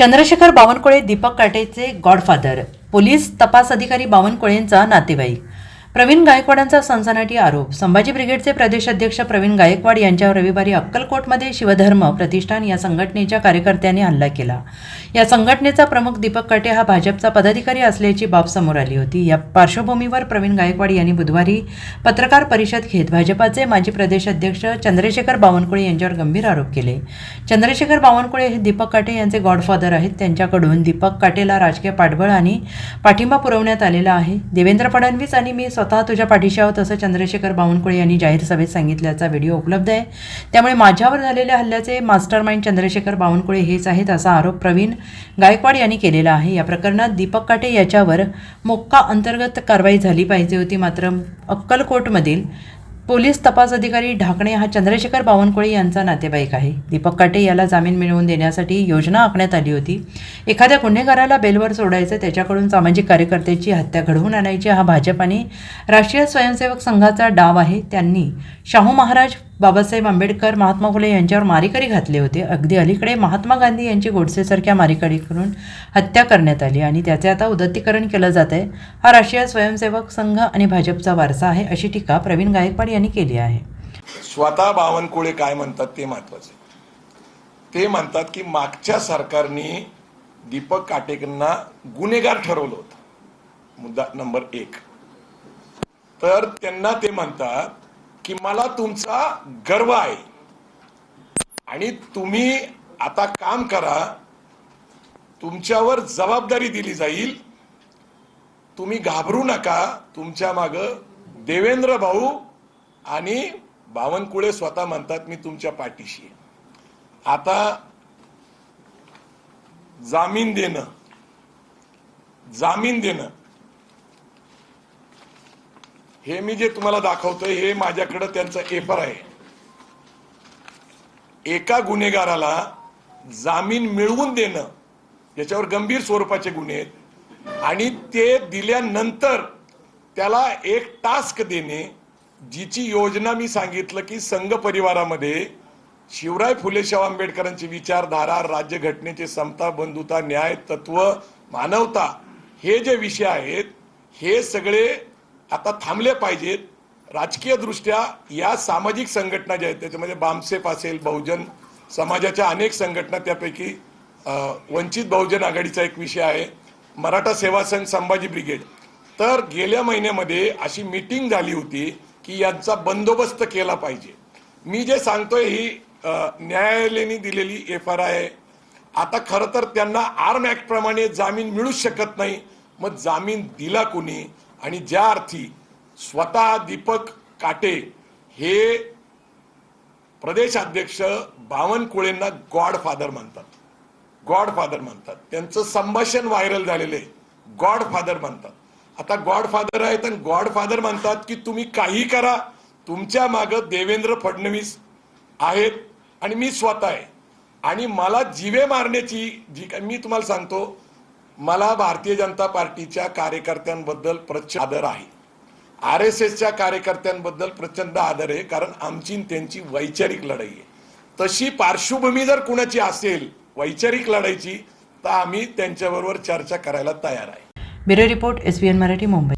चंद्रशेखर बावनकुळे दीपक काटेचे godfather police तपास अधिकारी बावनकुळेंचा नातेवाईक. प्रवीण गायकवाडांचा सनसनाटी आरोप. संभाजी ब्रिगेडचे प्रदेशाध्यक्ष प्रवीण गायकवाड यांच्यावर रविवारी अक्कलकोटमध्ये शिवधर्म प्रतिष्ठान या संघटनेच्या कार्यकर्त्यांनी हल्ला केला. या संघटनेचा प्रमुख दीपक काटे हा भाजपचा पदाधिकारी असल्याची बाब समोर आली होती. या पार्श्वभूमीवर प्रवीण गायकवाड यांनी बुधवारी पत्रकार परिषद घेत भाजपाचे माजी प्रदेशाध्यक्ष चंद्रशेखर बावनकुळे यांच्यावर गंभीर आरोप केले. चंद्रशेखर बावनकुळे हे दीपक काटे यांचे गॉडफादर आहेत. त्यांच्याकडून दीपक काटेला राजकीय पाठबळ आणि पाठिंबा पुरवण्यात आलेला आहे. देवेंद्र फडणवीस आणि मी स्वतः तुझ्या पाठीशी आहोत असं चंद्रशेखर बावनकुळे यांनी जाहीर सभेत सांगितल्याचा व्हिडिओ उपलब्ध आहे. त्यामुळे माझ्यावर झालेल्या हल्ल्याचे मास्टर माइंड चंद्रशेखर बावनकुळे हेच आहेत असा आरोप प्रवीण गायकवाड यांनी केलेला आहे. या प्रकरणात दीपक काटे याच्यावर मोक्का अंतर्गत कारवाई झाली पाहिजे होती मात्र अक्कलकोटमधील पोलीस तपास अधिकारी ढाकणे हा चंद्रशेखर बावनकुळे यांचा नातेवाईक आहे. दीपक काटे याला जामीन मिळवून देण्यासाठी योजना आखण्यात आली होती. एखाद्या गुन्हेगाराला बेलवर सोडायचं त्याच्याकडून सामाजिक कार्यकर्त्याची हत्या घडवून आणायची हा भाजप आणि राष्ट्रीय स्वयंसेवक संघाचा डाव आहे. त्यांनी शाहू महाराज बाबासाहेब आंबेडकर महात्मा फुले यांच्यावर मारेकरी घातले होते. अगदी अलीकडे महात्मा गांधी यांची गोडसेसारख्या मारेकरी करून हत्या करण्यात आली आणि त्याचे आता उदत्तीकरण केलं जात आहे. हा राष्ट्रीय स्वयंसेवक संघ आणि भाजपचा वारसा आहे अशी टीका प्रवीण गायकवाड यांनी केली आहे. स्वतः बावनकुळे काय म्हणतात ते महत्त्वाचे ते म्हणतात की मागच्या सरकारने दीपक काटेकरांना गुन्हेगार ठरवलं होतं. मुद्दा नंबर एक. तर त्यांना ते म्हणतात की मला तुमचा गर्व आहे. आणि तुम्ही आता काम करा. तुमच्यावर जबाबदारी दिली जाईल. तुम्ही घाबरू नका. तुमच्या माग देवेंद्र भाऊ आणि बावनकुळे स्वतः म्हणतात मी तुमच्या पाठीशी आता जामीन देणं. जामीन देणं. हे मी जे तुम्हाला दाखवतोय हे माझ्याकडे त्यांचं एफर आहे. एका गुन्हेगाराला जामीन मिळवून देणं याच्यावर गंभीर स्वरूपाचे गुन्हे आहेत. आणि ते दिल्यानंतर त्याला एक टास्क देणे जिची योजना मी सांगितलं की संघ परिवारामध्ये शिवराय फुले शाह आंबेडकरांची विचारधारा राज्यघटनेचे समता बंधुता न्याय तत्व मानवता हे जे विषय आहेत हे सगळे आता थांबले पाहिजेत. राजकीय दृष्ट्या या सामाजिक संघटना ज्या आहेत त्याच्यामध्ये बामसेफ असेल बहुजन समाजाच्या अनेक संघटना त्यापैकी वंचित बहुजन आघाडीचा एक विषय आहे. मराठा सेवा संघ संभाजी ब्रिगेड. तर गेल्या महिन्यामध्ये अशी मीटिंग झाली होती की यांचा बंदोबस्त केला पाहिजे. मी जे सांगतोय ही न्यायालयाने दिलेली एफ आर आय आता खरं तर त्यांना आर्म ऍक्ट प्रमाणे जामीन मिळूच शकत नाही. मग जामीन दिला कोणी? आणि ज्या अर्थी स्वतः दीपक काटे हे प्रदेशाध्यक्ष बावनकुळेंना गॉडफादर म्हणतात. गॉडफादर म्हणतात. त्यांचं संभाषण व्हायरल झालेलं आहे. गॉडफादर म्हणतात. आता गॉडफादर आहे आहेत आणि म्हणतात की तुम्ही काही करा. तुमच्या मागं देवेंद्र फडणवीस आहेत आणि मी स्वतः आहे. आणि मला जीवे मारण्याची जी काय मी तुम्हाला सांगतो मला भारतीय जनता पार्टीच्या कार्यकर्त्यांबद्दल प्रचंड आदर आहे. आर एस एसच्या कार्यकर्त्यांबद्दल प्रचंड आदर आहे कारण आमची त्यांची वैचारिक लढाई आहे. तशी पार्श्वभूमी जर कुणाची असेल वैचारिक लढाईची तर आम्ही त्यांच्याबरोबर चर्चा करायला तयार आहे. Bureau report S Marathi Mumbai.